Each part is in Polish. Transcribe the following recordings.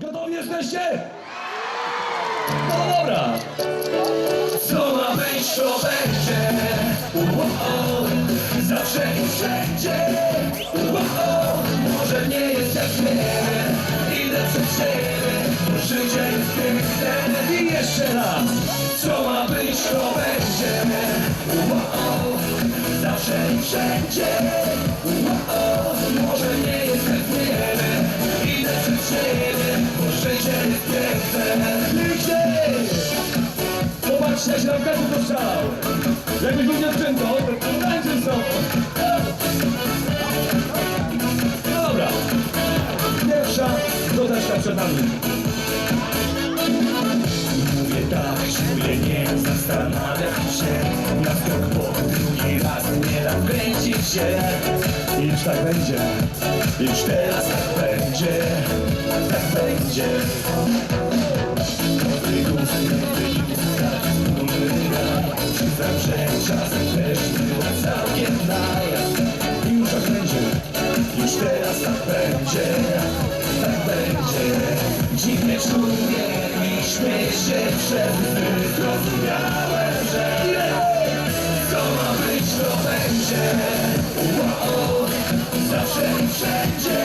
Gotowi jesteście? No dobra. Co ma być, to będzie. Wow. Zawsze i wszędzie. Wow. Może nie jest jak wiele. Idę przed siebie. Życie jest piękne. I jeszcze raz. Co ma być, to będzie. Nam każdy to strzał. Jakbyś był dziewczynką, to tańczy znowu. No dobra. Pierwsza doteczka przed nami. Mówię tak, czuję nie zastanawiam się Na skok po drugi raz nie dam kręcić się Już tak będzie, już teraz tak będzie Tak będzie dobry gust, przez łzy Zrozumiałem, że co ma być, to będzie wow, Zawsze i wszędzie.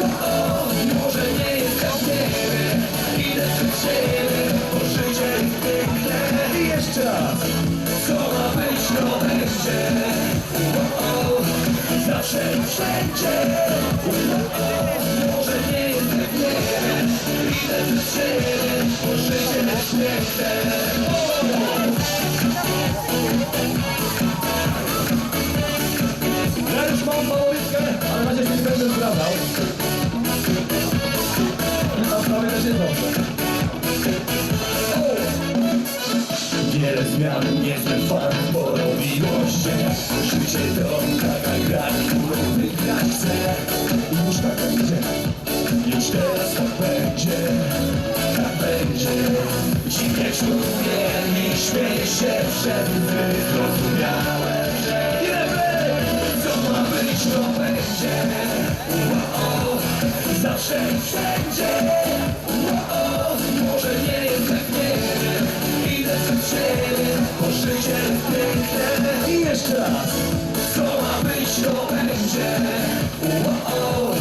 Wow, Może nie jest wiele Idę przed siebie, bo życie jest piękne I jeszcze raz Co ma być, to będzie wow, Zawsze i wszędzie. wow, już mam faworytkę, ale na nie będę zdradzał. Na sprawie też jest dobrze. Wiele zmian, niezły fan, Czuję i śmieję się przed Zrozumiałem, że nie Co ma być, to będzie wow, Zawsze wszędzie wow, Może nie jest wiele Idę przed siebie, bo życie piękne I jeszcze raz Co ma być, to będzie wow,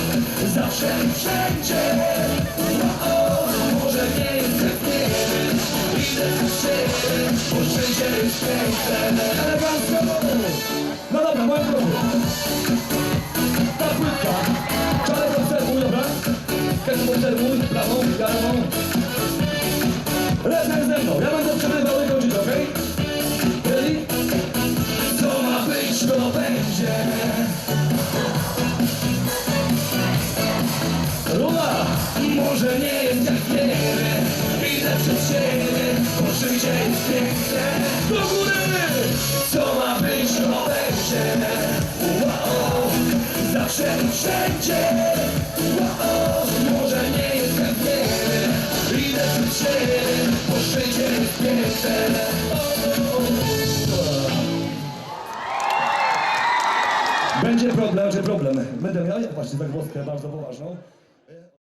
Zawsze wszędzie piękne Elegancko No dobra, moi drodzy Ta płytka Czarek obserwuj, dobra? Ketchup obserwuj, prawą, lewą Razem ze mną, ja będę przerywał i kończyć, okej? Ready? Co ma być, to będzie Rula! Może nie jest jak wiele Idę przed siebie, bo życie jest piękne Będzie problem, że problem. Będę miał właśnie zagwozdkę bardzo poważną.